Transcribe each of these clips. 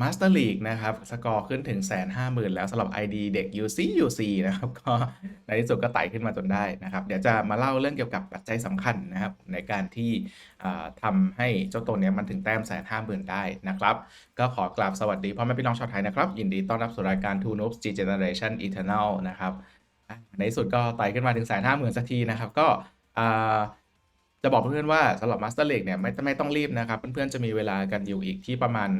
มาสเตอร์ลีกนะครับ สกอร์ขึ้นถึงแสนห้าหมื่นแล้วสำหรับ ID เด็ก UC UC นะครับ ก็ในที่สุดก็ไต่ขึ้นมาจนได้นะครับ เดี๋ยวจะมาเล่าเรื่องเกี่ยวกับปัจจัยสำคัญนะครับ ในการที่อ่าทำให้เจ้าตัวเนี้ยมันถึงแต้มแสนห้าหมื่นได้นะครับ ก็ขอกราบสวัสดีพ่อแม่พี่น้องชาวไทยนะครับ ยินดีต้อนรับสู่รายการ Two Noobs G Generation Eternal นะครับ ในที่สุดก็ไต่ขึ้นมาถึงแสนห้าหมื่นสักทีนะครับ ก็ จะบอกเพื่อนๆว่าสำหรับ Master League เนี่ยไม่ไม่ต้องรีบนะครับ เพื่อนๆจะมีเวลากันอยู่อีกที่ประมาณ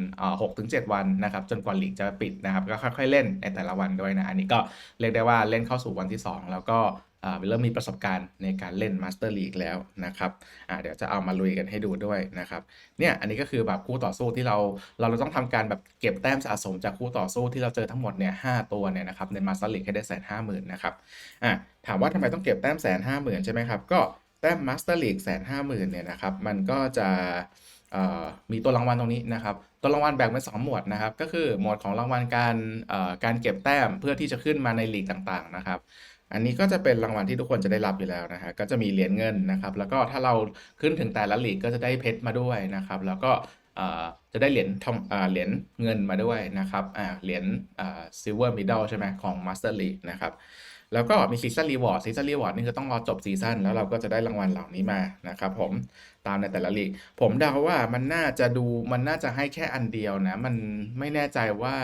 หกถึงเจ็ดวันนะครับ จนกว่าลีกจะปิดนะครับ ก็ค่อยๆเล่นในแต่ละวันด้วยนะ อันนี้ก็เรียกได้ว่าเล่นเข้าสู่วันที่ 2 แล้วก็เริ่มมีประสบการณ์ในการเล่น Master League แล้วนะครับเดี๋ยวจะเอามาลุยกันให้ดูด้วยนะครับ เนี่ยอันนี้ก็คือแบบคู่ต่อสู้ที่เราเราต้องทำการแบบเก็บแต้มสะสมจากคู่ต่อสู้ที่เราเจอทั้งหมดเนี่ยห้าตัวเนี่ยนะครับใน Master League ให้ได้แสนห้าหมื่นนะครับอ่าถามว่าทำไมต้องเก็บแต้มแสนห้าหมื่นใช่ไหมครับก็ แต้ม Master League แสนห้าหมื่นเนี่ยนะครับ มันก็จะมีตัวรางวัลตรงนี้นะครับ ตัวรางวัลแบ่งเป็นสองหมวดนะครับ ก็คือหมวดของรางวัลการการเก็บแต้มเพื่อที่จะขึ้นมาในลีกต่างๆนะครับ อันนี้ก็จะเป็นรางวัลที่ทุกคนจะได้รับอยู่แล้วนะฮะก็จะมีเหรียญเงินนะครับ แล้วก็ถ้าเราขึ้นถึงแต่ละลีกก็จะได้เพชรมาด้วยนะครับ แล้วก็จะได้เหรียญทองเหรียญเงินมาด้วยนะครับเหรียญอ่า silver medal ใช่ไหมของ Master League นะครับ แล้วก็มีซีซันรีวอร์ดซีซันรีวอร์ดนี่คือต้องรอจบซีซันแล้วเราก็จะได้รางวัลเหล่านี้มานะครับผมตามในแต่ละลีกผมเดาว่ามันน่าจะดูมันน่าจะให้แค่อันเดียวนะ มันไม่แน่ใจว่า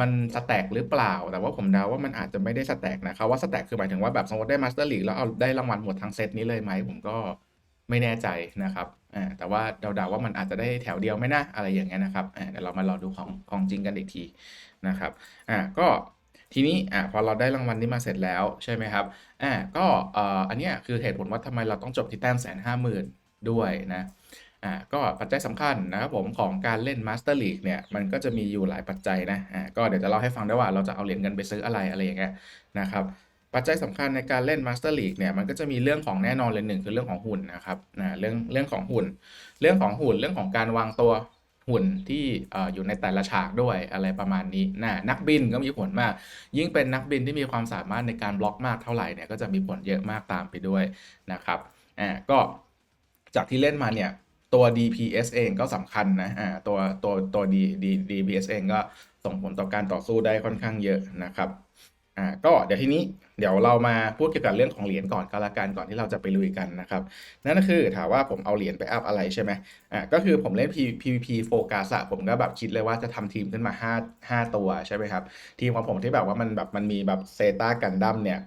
มันสแต็กหรือเปล่า แต่ว่าผมเดาว่ามันอาจจะไม่ได้สแต็กนะครับว่าสแต็กคือหมายถึงว่าแบบสมมติได้มาสเตอร์ลีกแล้วเอาได้รางวัลหมดทั้งเซตนี้เลยไหมผมก็ไม่แน่ใจนะครับอ่าแต่ว่าเดาๆว่ามันอาจจะได้แถวเดียวไหม่นะอะไรอย่างเงี้ยนะครับอ่าเดี๋ยวเรามารอดูของของจริงกันอีกทีนะครับอ่าก็ ทีนี้อ่าพอเราได้รางวัลนี้มาเสร็จแล้วใช่ไหมครับอ่าก็เอ่ออันเนี้ยคือเหตุผลว่าทำไมเราต้องจบที่แต้มแสนห้าหมื่นด้วยนะอ่าก็ปัจจัยสำคัญนะครับผมของการเล่น Master League เนี่ยมันก็จะมีอยู่หลายปัจจัยนะอ่าก็เดี๋ยวจะเล่าให้ฟังได้ว่าเราจะเอาเหรียญเงินไปซื้ออะไรอะไรอย่างเงี้ยนะครับปัจจัยสำคัญในการเล่น Master League เนี่ยมันก็จะมีเรื่องของแน่นอนเลยหนึ่งคือเรื่องของหุ่นนะครับนะเรื่องเรื่องของหุ่น เรื่องของหุ่นเรื่องของการวางตัว หุ่นที่เอ่ออยู่ในแต่ละฉากด้วยอะไรประมาณนี้นะนักบินก็มีผลมาก ยิ่งเป็นนักบินที่มีความสามารถในการบล็อกมากเท่าไหร่เนี่ยก็จะมีผลเยอะมากตามไปด้วยนะครับอ่าก็จากที่เล่นมาเนี่ยตัว DPS เองก็สำคัญนะอ่าตัวตัวตัว D D DPS เองก็ส่งผลต่อการต่อสู้ได้ค่อนข้างเยอะนะครับ อ่าก็เดี๋ยวทีนี้เดี๋ยวเรามาพูดเกี่ยวกับเรื่องของเหรียญก่อนก็แล้วกันก่อนที่เราจะไปลุยกันนะครับ นั่นก็คือถามว่าผมเอาเหรียญไปอัพอะไรใช่ไหมอ่าก็คือผมเล่น PVP โฟกัสอะผมก็แบบคิดเลยว่าจะทำทีมขึ้นมา 5 5 ตัวใช่ไหมครับ ทีมของผมที่แบบว่ามันแบบมันมีแบบเซตากันดั้มเนี่ย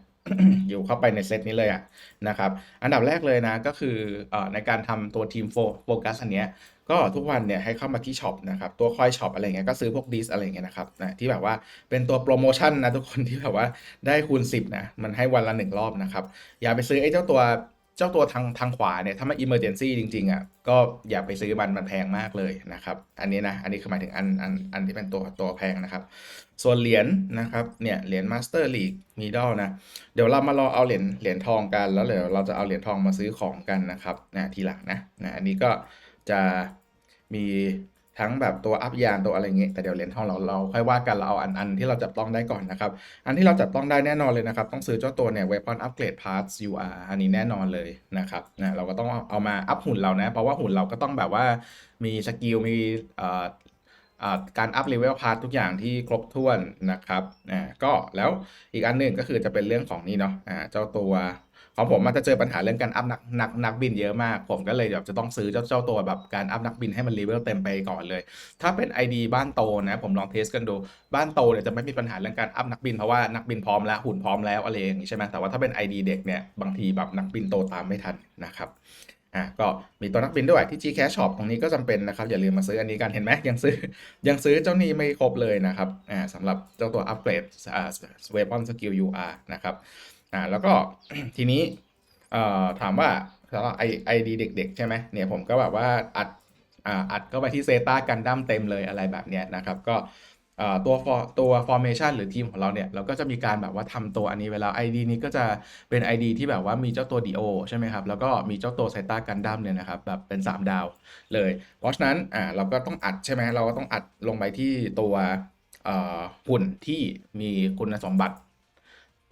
อยู่เข้าไปในเซตนี้เลยอะนะครับ อันดับแรกเลยนะก็คือเอ่อในการทำตัวทีมโฟโฟกัสอันเนี้ย ก็ทุกวันเนี่ยให้เข้ามาที่ช็อปนะครับตัวคอยช็อปอะไรเงี้ยก็ซื้อพวกดิสอะไรเงี้ยนะครับนะที่แบบว่าเป็นตัวโปรโมชั่นนะทุกคนที่แบบว่าได้คูณ 10นะมันให้วันละหนึ่งรอบนะครับอย่าไปซื้อไอ้เจ้าตัวเจ้าตัวทางทางขวาเนี่ยถ้ามันอิมเมอร์เจนซี่จริงๆอะก็อย่าไปซื้อมันมันแพงมากเลยนะครับ อันนี้นะ อันนี้คือหมายถึงอันอันอันที่เป็นตัวตัวแพงนะครับ ส่วนเหรียญนะครับเนี่ยเหรียญมาสเตอร์ลีกมีดอลนะ เดี๋ยวเรามารอเอาเหรียญเหรียญทองกัน แล้วเดี๋ยวเราจะเอาเหรียญทองมาซื้อของกันนะครับนะทีหลังนะนะอันนี้ก็ จะมีทั้งแบบตัวอัพยานตัวอะไรเงี้ยแต่เดี๋ยวเหรียญทองเราเราค่อยว่ากันเราเอาอันอันที่เราจับต้องได้ก่อนนะครับ อันที่เราจับต้องได้แน่นอนเลยนะครับ ต้องซื้อเจ้าตัวเนี่ย Weapon Upgrade Parts UR อันนี้แน่นอนเลยนะครับนะเราก็ต้องเอามาอัพหุ่นเรานะ เพราะว่าหุ่นเราก็ต้องแบบว่ามีสกิลมีอ่าการอัพเลเวลพาร์ททุกอย่างที่ครบถ้วนนะครับอ่าก็แล้วอีกอันหนึ่งก็คือจะเป็นเรื่องของนี่เนาะอ่าเจ้าตัว ของผมมันจะเจอปัญหาเรื่องการอัพนักนักนักบินเยอะมาก ผมก็เลยแบบจะต้องซื้อเจ้าเจ้าตัวแบบการอัพนักบินให้มันเลเวลเต็มไปก่อนเลย ถ้าเป็น ID บ้านโตนะ ผมลองเทสกันดู บ้านโตเนี่ยจะไม่มีปัญหาเรื่องการอัพนักบินเพราะว่านักบินพร้อมแล้วหุ่นพร้อมแล้วอะไรอย่างนี้ใช่ไหมแต่ว่าถ้าเป็น ID เด็กเนี่ยบางทีแบบนักบินโตตามไม่ทันนะครับอะก็มีตัวนักบินด้วยที่ Gcash Shop ตรงนี้ก็จำเป็นนะครับ อย่าลืมมาซื้ออันนี้กันเห็นไหมยังซื้อยังซื้อเจ้านี้ไม่ครบเลยนะครับอ่าสำหรับเจ้าตัวอัปเกรดอ่า Weapon Skill UR นะครับ อ่าแล้วก็ทีนี้เอ่อถามว่าสำหรับไอไอดีเด็ก ๆ ใช่ไหมเนี่ยผมก็แบบว่าอัดอ่าอัดเข้าไปที่เซตากันดั้มเต็มเลยอะไรแบบเนี้ยนะครับ ก็เอ่อตัวตัว formation หรือทีมของเราเนี่ย เราก็จะมีการแบบว่าทำตัวอันนี้เวลา ID นี้ก็จะเป็น ID ที่แบบว่ามีเจ้าตัว DO ใช่ไหมครับ แล้วก็มีเจ้าตัวไซต้ากันดั้มเนี่ยนะครับ แบบเป็น 3 ดาวเลย เพราะฉะนั้นอ่าเราก็ต้องอัดใช่ไหมเราก็ต้องอัดลงไปที่ตัวเอ่อหุ่นที่มีคุณสมบัติ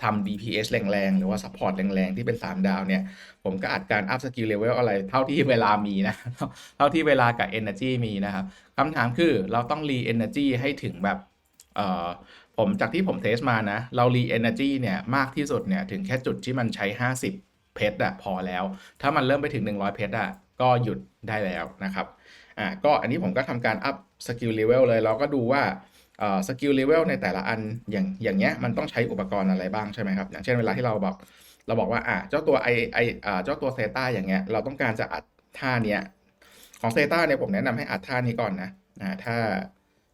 ทำ DPS แรงๆ หรือว่า Support แรงๆ ที่เป็น 3 ดาวเนี่ย ผมก็อัดการ up skill level อะไร เท่าที่เวลามีนะ เท่าที่เวลากับ energy มีนะครับคำถามคือเราต้อง re energy ให้ถึงแบบเอ่อผมจากที่ผมเทสมานะ เรา re energy เนี่ยมากที่สุดเนี่ย ถึงแค่จุดที่มันใช้ 50 เพชรอะพอแล้ว ถ้ามันเริ่มไปถึง 100 เพชรอะก็หยุดได้แล้วนะครับอ่าก็อันนี้ผมก็ทำการ up skill level เลยเราก็ดูว่า เอ่อ skill level ในแต่ละอันอย่างอย่างเงี้ยมันต้องใช้อุปกรณ์อะไรบ้างใช่ไหมครับอย่างเช่นเวลาที่เราแบบเราบอกว่าอ่าเจ้าตัวไอไออ่าเจ้าตัวเซต้าอย่างเงี้ยเราต้องการจะอัดท่าเนี้ยของเซต้าเนี่ยผมแนะนำให้อัดท่านี้ก่อนนะอ่าถ้า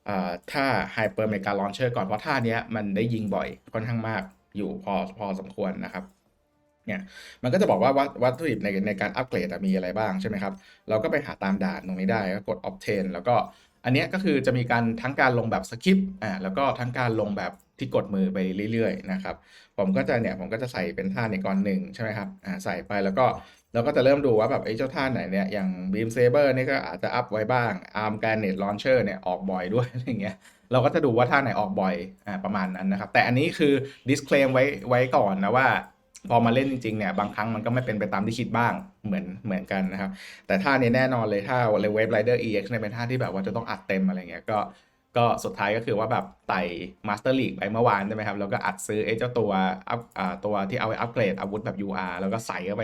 อ่าถ้า hyper mega launcher ก่อนเพราะท่าเนี้ยมันได้ยิงบ่อยค่อนข้างมากอยู่พอพอสมควรนะครับเนี่ยมันก็จะบอกว่าวัตวัตถุดิบในในการอัปเกรดมีอะไรบ้างใช่ไหมครับ เราก็ไปหาตามด่านตรงนี้ได้ก็กด obtain แล้วก็ อันนี้ก็คือจะมีการทั้งการลงแบบสคริปต์อ่าแล้วก็ทั้งการลงแบบที่กดมือไปเรื่อยๆนะครับ ผมก็จะเนี่ยผมก็จะใส่เป็นท่าในก่อนหนึ่งใช่ไหมครับอ่าใส่ไปแล้วก็เราก็จะเริ่มดูว่าแบบไอ้เจ้าท่าไหนเนี่ยอย่าง beam saber นี่ก็อาจจะอัพไว้บ้าง arm granite launcher เนี่ยออกบ่อยด้วยอะไรเงี้ยเราก็จะดูว่าท่าไหนออกบ่อยอ่าประมาณนั้นนะครับ แต่อันนี้คือ disclaim ไว้ไว้ก่อนนะว่า พอมาเล่นจริงๆเนี่ยบางครั้งมันก็ไม่เป็นไปตามที่คิดบ้างเหมือนเหมือนกันนะครับ แต่ท่านี้แน่นอนเลยท่าเลเวฟไรเดอร์ EX เนี่ยเป็นท่าที่แบบว่าจะต้องอัดเต็มอะไรเงี้ยก็ก็สุดท้ายก็คือว่าแบบไต่มาสเตอร์ลีกไปเมื่อวานใช่ไหมครับ แล้วก็อัดซื้อไอ้เจ้าตัวอัพอ่าตัวที่เอาไว้อัปเกรดอาวุธแบบ UR แล้วก็ใส่เข้าไป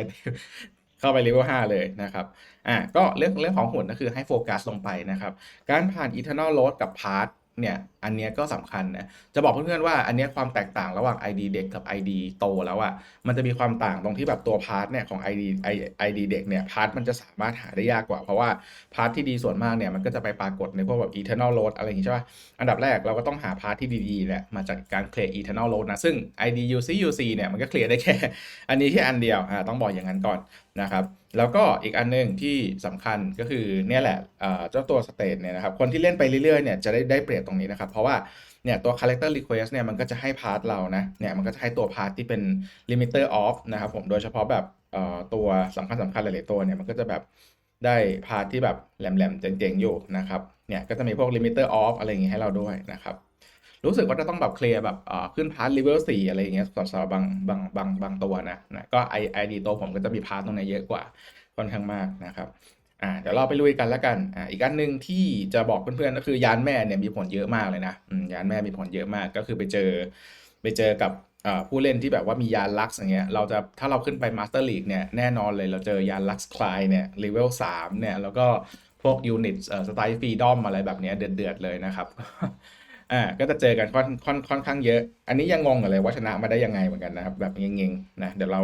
เข้าไปเลเวล5เลยนะครับ อะก็เรื่องเรื่องของหุ่นก็คือให้โฟกัสลงไปนะครับ การผ่าน Eternal Load กับ Part เนี่ยอันเนี้ยก็สำคัญนะจะบอกเพื่อนๆว่าอันเนี้ยความแตกต่างระหว่าง ID เด็กกับ ID โตแล้วอะมันจะมีความต่างตรงที่แบบตัวพาร์ทเนี่ยของ ID ID เด็กเนี่ยพาร์ทมันจะสามารถหาได้ยากกว่า เพราะว่าพาร์ทที่ดีส่วนมากเนี่ยมันก็จะไปปรากฏในพวกแบบ Eternal Load อะไรอย่างงี้ใช่ป่ะอันดับแรกเราก็ต้องหาพาร์ทที่ดีๆเนี่ยมาจากการเคลียร์ Eternal Load นะซึ่ง ID UC UC เนี่ยมันก็เคลียร์ได้แค่ อันนี้แค่อันเดียวอ่าต้องบอกอย่างนั้นก่อนนะครับ แล้วก็อีกอันหนึงที่สำคัญก็คือเนี่ยแหละเจ้าตัวสเตทเนี่ยนะครับ คนที่เล่นไปเรื่อยๆเนี่ยจะได้ได้เปรียบตรงนี้นะครับ เพราะว่าเนี่ยตัว character request เนี่ยมันก็จะให้พาร์ทเรานะ เนี่ยมันก็จะให้ตัวพาร์ทที่เป็น limiter off นะครับผมโดยเฉพาะแบบตัวสำคัญสำคัญหลายๆตัวเนี่ยมันก็จะแบบได้พาร์ทที่แบบแหลมๆเจ๋งๆอยู่นะครับ เนี่ยก็จะมีพวก limiter off อะไรอย่างงี้ให้เราด้วยนะครับ รู้สึกว่าจะต้องแบบเคลียร์แบบขึ้นพาร์ทเลเวลสี่อะไรอย่างเงี้ยสำหรับบางบางบางบางตัวนะนะก็ไอไอดีตัวผมก็จะมีพาร์ทตรงนี้เยอะกว่าค่อนข้างมากนะครับอ่าเดี๋ยวเราไปลุยกันแล้วกันอ่าอีกอันหนึ่งที่จะบอกเพื่อนๆก็คือยานแม่เนี่ยมีผลเยอะมากเลยนะยานแม่มีผลเยอะมากก็คือไปเจอ ไปเจอกับผู้เล่นที่แบบว่ามียานลักซ์อย่างเงี้ยเราจะถ้าเราขึ้นไปมาสเตอร์ลีกเนี่ยแน่นอนเลยเราเจอยานลักซ์คลายเนี่ยเลเวลสามเนี่ยแล้วก็พวกยูนิตสไตล์ฟรีดอมอะไรแบบเนี้ยเดือดๆเลยนะครับ อ่าก็จะเจอกันค่อนค่อนค่อนข้างเยอะ อันนี้ยังงงอยู่เลยว่าชนะมาได้ยังไงเหมือนกันนะครับ แบบเงงๆนะเดี๋ยวเรา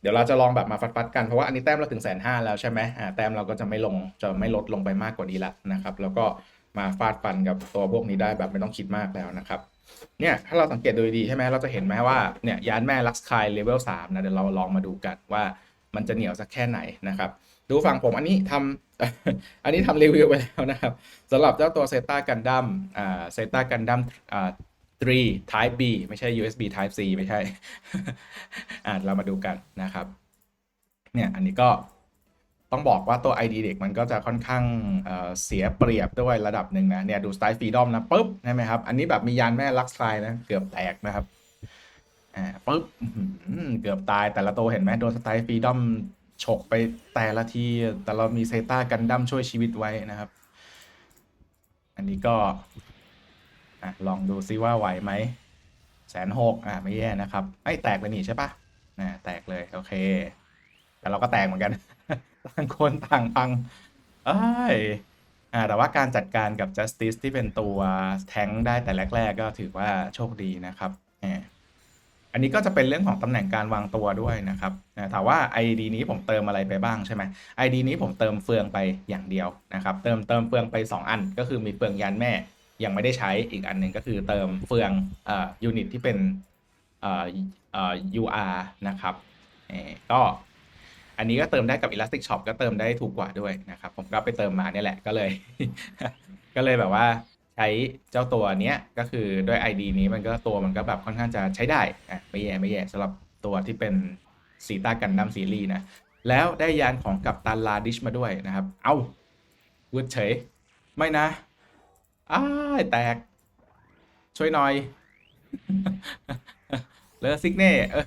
เดี๋ยวเราจะลองแบบมาฟัดๆกันเพราะว่าอันนี้แต้มเราถึงแสนห้าแล้วใช่ไหมอ่าแต้มเราก็จะไม่ลงจะไม่ลดลงไปมากกว่านี้ละนะครับ แล้วก็มาฟาดฟันกับตัวพวกนี้ได้แบบไม่ต้องคิดมากแล้วนะครับเนี่ยถ้าเราสังเกตดูดีใช่ไหมเราจะเห็นไหมว่าเนี่ยยานแม่ลักซ์คายเลเวลสามนะเดี๋ยวเราลองมาดูกันว่ามันจะเหนียวสักแค่ไหนนะครับ ดูฝั่งผมอันนี้ทำอันนี้ทำรีวิวไปแล้วนะครับสำหรับเจ้าตัวเซตากันดัมอ่าเซตากันดัมอ่า 3 Type B ไม่ใช่ USB Type C ไม่ใช่ อ่าเรามาดูกันนะครับ เนี่ยอันนี้ก็ต้องบอกว่าตัว ID เด็กมันก็จะค่อนข้างเอ่อเสียเปรียบด้วยระดับหนึ่งนะ เนี่ยดูสไตล์ฟรีดอมนะปุ๊บใช่ไหมครับ อันนี้แบบมียานแม่ลักซ์ไลนะ เกือบแตกนะครับอ่าปุ๊บเกือบตายแต่ละตัวเห็นไหมโดนสไตล์ฟรีดอม ฉกไปแต่ละที แต่เรามีเซต้ากันดั้มช่วยชีวิตไว้นะครับ อันนี้ก็อลองดูซิว่าไหวไหมแสนหกอะไม่แย่นะครับไอ้แตกเลยนี่ใช่ปะอ่าแตกเลยโอเค แต่เราก็แตกเหมือนกันต่างคนต่างพังเอ้ยอ่าแต่ว่าการจัดการกับ justice ที่เป็นตัวแทงได้แต่แรก ๆ ก็ถือว่าโชคดีนะครับ อันนี้ก็จะเป็นเรื่องของตำแหน่งการวางตัวด้วยนะครับนะถามว่า ID นี้ผมเติมอะไรไปบ้างใช่ไหม ID นี้ผมเติมเฟืองไปอย่างเดียวนะครับ เติมเติมเฟืองไป 2 อัน ก็คือมีเฟืองยานแม่ยังไม่ได้ใช้อีกอันหนึ่งก็คือเติมเฟืองเอ่อยูนิตที่เป็นเอ่อเอ่อ UR นะครับเอ่อก็อันนี้ก็เติมได้กับ Elastic Shop ก็เติมได้ถูกกว่าด้วยนะครับ ผมก็ไปเติมมาเนี่ยแหละก็เลย ก็เลยแบบว่า ใช้เจ้าตัวเนี้ยก็คือด้วย ID นี้มันก็ตัวมันก็แบบค่อนข้างจะใช้ได้อะไม่แย่ไม่แย่สำหรับตัวที่เป็นซีตากันดั้มซีรีส์นะ แล้วได้ยานของกัปตันลาดิชมาด้วยนะครับ เอาวืดเฉย ไม่นะอ้าแตก ช่วยหน่อยเลอซิกเน่เออ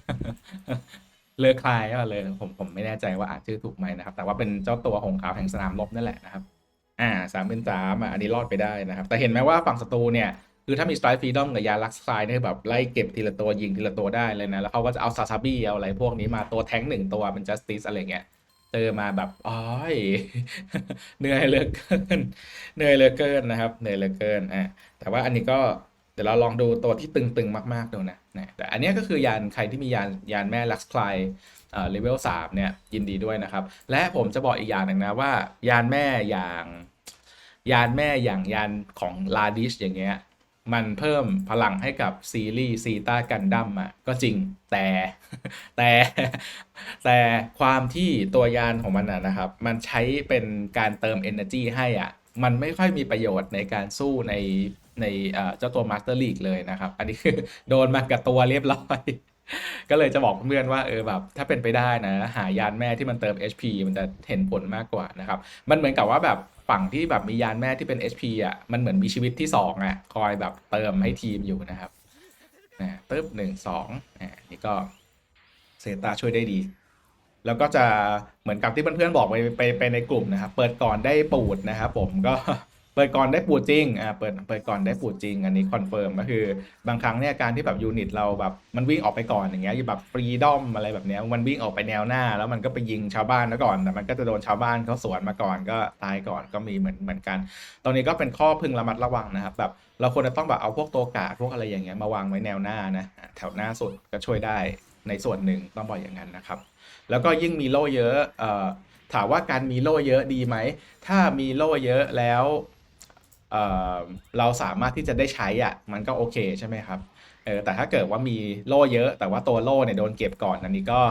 เลอคลายก็เลยผมผมไม่แน่ใจว่าอ่านชื่อถูกไหมนะครับ แต่ว่าเป็นเจ้าตัวหงขาวแห่งสนามรบนั่นแหละนะครับ อ่าสามเป็นสามอะอันนี้รอดไปได้นะครับ แต่เห็นไหมว่าฝั่งศัตรูเนี่ย คือถ้ามีสไตร์ฟรีดอมกับยาลักซ์ไซเนี่ยแบบไล่เก็บทีละตัวยิงทีละตัวได้เลยนะ แล้วเขาก็จะเอาซาซาบี้เอาอะไรพวกนี้มาตัวแท้งหนึ่งตัวเป็นจัสติสอะไรเงี้ยเจอมาแบบอ้อยเหนื่อยเหลือเกินเหนื่อยเหลือเกินนะครับเหนื่อยเหลือเกินอะแต่ว่าอันนี้ก็ ดี๋ยวเราลองดูตัวที่ตึงๆ มากๆดูนะนะ แต่อันนี้ก็คือยานใครที่มียานยานแม่ลักซ์ไคลเอ่อเลเวลสามเนี่ยยินดีด้วยนะครับ และผมจะบอกอีกอย่างหนึ่งนะว่า ยานแม่อย่าง ยานแม่อย่างยานของลาดิชอย่างเงี้ยมันเพิ่มพลังให้กับซีรีส์ซีตากันดั้มอะก็จริงแต่แต่แต่ความที่ตัวยานของมันอะนะครับ มันใช้เป็นการเติม Energy ให้อะ มันไม่ค่อยมีประโยชน์ในการสู้ใน ในเจ้าตัว Master League เลยนะครับ อันนี้คือโดนมากับตัวเรียบร้อย ก็เลยจะบอกเพื่อนว่าเออแบบถ้าเป็นไปได้นะ หายานแม่ที่มันเติม HP มันจะเห็นผลมากกว่านะครับ มันเหมือนกับว่าแบบฝั่งที่แบบมียานแม่ที่เป็น HP อะมันเหมือนมีชีวิตที่สองอะคอยแบบเติมให้ทีมอยู่นะครับนะตึ๊บหนึ่งสองอ่านี่ก็เซตาช่วยได้ดี แล้วก็จะเหมือนกับที่เพื่อนๆบอกไปไปไปในกลุ่มนะครับ เปิดก่อนได้ปูดนะครับผมก็ ปิดก่อนได้ปูดจริง อ่า เปิด เปิดก่อนได้ปูดจริง อันนี้คอนเฟิร์มก็คือบางครั้งเนี่ยการที่แบบยูนิตเราแบบมันวิ่งออกไปก่อนอย่างเงี้ยแบบฟรีดอมอะไรแบบเนี้ยมันวิ่งออกไปแนวหน้า แล้วมันก็ไปยิงชาวบ้านแล้วก่อน แต่มันก็จะโดนชาวบ้านเขาสวนมาก่อนก็ตายก่อนก็มีเหมือนเหมือนกันตรงนี้ก็เป็นข้อพึงระมัดระวังนะครับแบบเราควรจะต้องแบบเอาพวกตัวกาดพวกอะไรอย่างเงี้ยมาวางไว้แนวหน้านะอะแถวหน้าสุดก็ช่วยได้ในส่วนหนึ่งต้องบอกอย่างนั้นนะครับ แล้วก็ยิ่งมีโล่เยอะเอ่อถามว่าการมีโล่เยอะดีไหมถ้ามีโล่เยอะแล้ว เเราสามารถที่จะได้ใช้อะมันก็โอเคใช่ไหมครับเออแต่ถ้าเกิดว่ามีโล่เยอะ แต่ว่าตัวโล่เนี่ยโดนเก็บก่อนอันนี้ก็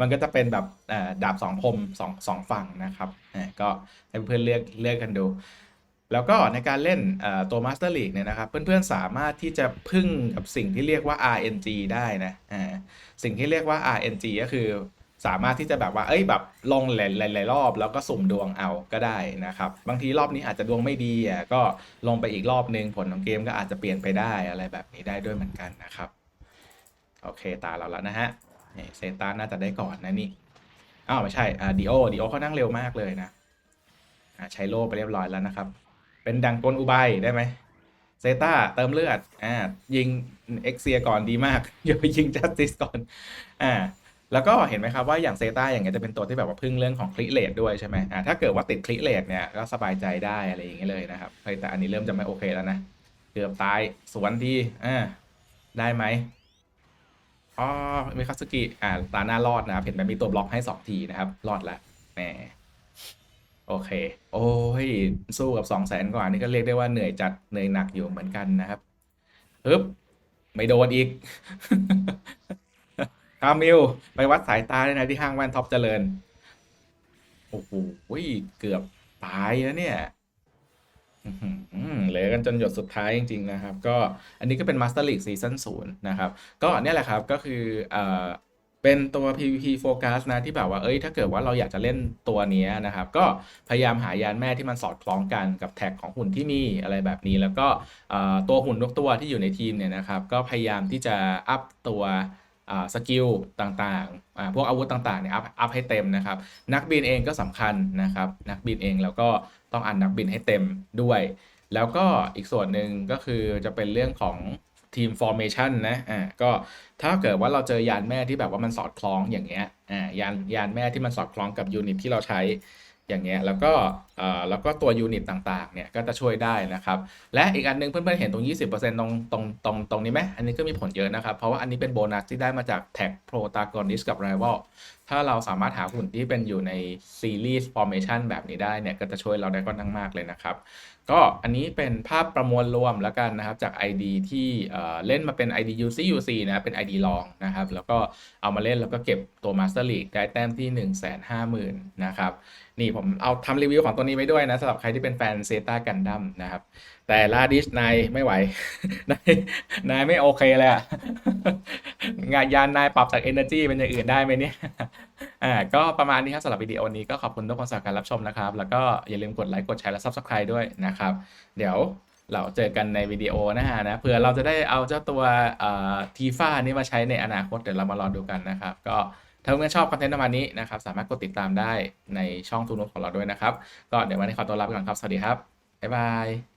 มันก็จะเป็นแบบดาบสองคมสองสองฝั่งนะครับอ่าก็ให้เพื่อนเลือกเลือกกันดู แล้วก็ในการเล่นตัว Master League เนี่ยนะครับ เพื่อนๆสามารถที่จะพึ่งกับสิ่งที่เรียกว่า RNG ได้นะสิ่งที่เรียกว่า RNG ก็คือ สามารถที่จะแบบว่า เอ้ยแบบลงหลายๆรอบ แล้วก็สุ่มดวงเอาก็ได้นะครับ บางทีรอบนี้อาจจะดวงไม่ดีอะก็ลงไปอีกรอบนึงผลของเกมก็อาจจะเปลี่ยนไปได้อะไรแบบนี้ได้ด้วยเหมือนกันนะครับ โอเคตาเราแล้วนะฮะเซตาน่าจะได้ก่อนนะนี่อ้าวไม่ใช่อ่าดิโอดิโอเขานั่งเร็วมากเลยนะอ่าใช้โล่ไปเรียบร้อยแล้วนะครับ เป็นดังกลอุบายได้ไหมเซตาเติมเลือดอ่ายิงเอ็กเซียก่อนดีมากอย่าไปยิงจัสติสก่อนอ่า แล้วก็เห็นไหมครับว่าอย่างเซตาอย่างเงี้ยจะเป็นตัวที่แบบว่าพึ่งเรื่องของคลิเลตด้วยใช่ไหมอ่าถ้าเกิดว่าติดคลิเลตเนี่ยก็สบายใจได้อะไรอย่างเงี้ยเลยนะครับแต่อันนี้เริ่มจะไม่โอเคแล้วนะเกือบตายสวนทีอ่าได้ไหมอ๋อมีคาสกิอ่าตาหน้ารอดนะครับเห็นไหมมีตัวบล็อกให้สองทีนะครับรอดละแหมโอเค โอ้ยสู้กับสองแสนกว่านี่ก็เรียกได้ว่าเหนื่อยจัดเหนื่อยหนักอยู่เหมือนกันนะครับปึ๊บไม่โดนอีก คามิลไปวัดสายตาได้นะที่ห้างแว่นท็อปเจริญ โอ้โหเกือบตายแล้วเนี่ยเหลือกันจนหยดสุดท้ายจริง ๆ นะครับ ก็อันนี้ก็เป็น Master League Season 0นะครับ ก็เนี่ยแหละครับก็คือเอ่อเป็นตัว PVP Focus นะที่แบบว่า เอ้ย ถ้าเกิดว่าเราอยากจะเล่นตัวนี้นะครับ ก็พยายามหายานแม่ที่มันสอดคล้องกันกับแท็กของหุ่นที่มีอะไรแบบนี้ แล้วก็ตัวหุ่นทุกตัวที่อยู่ในทีมเนี่ยนะครับ ก็พยายามที่จะอัพตัว สกิลต่างๆ พวกอาวุธต่างๆเนี่ยอัพอัพให้เต็มนะครับ นักบินเองก็สำคัญนะครับ นักบินเองแล้วก็ต้องอันนักบินให้เต็มด้วย แล้วก็อีกส่วนหนึ่งก็คือจะเป็นเรื่องของทีม formation นะ อ่า ก็ถ้าเกิดว่าเราเจอยานแม่ที่แบบว่ามันสอดคล้องอย่างเงี้ย อ่า ยานยานแม่ที่มันสอดคล้องกับยูนิตที่เราใช้ อย่างเงี้ยแล้วก็แล้วก็ตัวยูนิตต่างๆเนี่ยก็จะช่วยได้นะครับ และอีกอันหนึงเพื่อนๆเห็นตรง 20%ตรงตรงตรงตรงนี้ไหมอันนี้ก็มีผลเยอะนะครับ เพราะว่าอันนี้เป็นโบนัสที่ได้มาจากแท็กโปรตากอนิสกับไรเวลถ้าเราสามารถหาหุ่นที่เป็นอยู่ในซีรีส์ฟอร์เมชันแบบนี้ได้เนี่ยก็จะช่วยเราได้ค่อนข้างมากเลยนะครับก็อันนี้เป็นภาพประมวลรวมแล้วกันนะครับ จาก ID ที่เอ่เล่นมาเป็น ID UC UC นะเป็น ID รองนะครับ แล้วก็เอามาเล่นแล้วก็เก็บตัว Master League ได้แต้มที่ 150,000นะครับ นี่ผมเอาทำรีวิวของตัวนี้ไว้ด้วยนะสำหรับใครที่เป็นแฟนเซตากันดั้มนะครับ แต่ลาดิชนายไม่ไหวนายนายไม่โอเคเลยอะงานยานนายปรับจาก Energy เป็นอย่างอื่นได้ไหมเนี่ย อ่าก็ประมาณนี้ครับสำหรับวิดีโอนี้ก็ขอบคุณทุกคนสำหรับการรับชมนะครับ แล้วก็อย่าลืมกดไลค์กดแชร์และ Subscribe ด้วยนะครับ เดี๋ยวเราเจอกันในวิดีโอนะฮะนะเผื่อเราจะได้เอาเจ้าตัวทีฟ้านี้มาใช้ในอนาคตเดี๋ยวเรามารอดูกันนะครับ ก็ถ้าเพื่อนๆชอบคอนเทนต์ประมาณนี้นะครับ สามารถกดติดตามได้ในช่องทูนุของเราด้วยนะครับ ก็เดี๋ยววันนี้ขอตัวลาไปก่อนครับ สวัสดีครับ บ๊ายบาย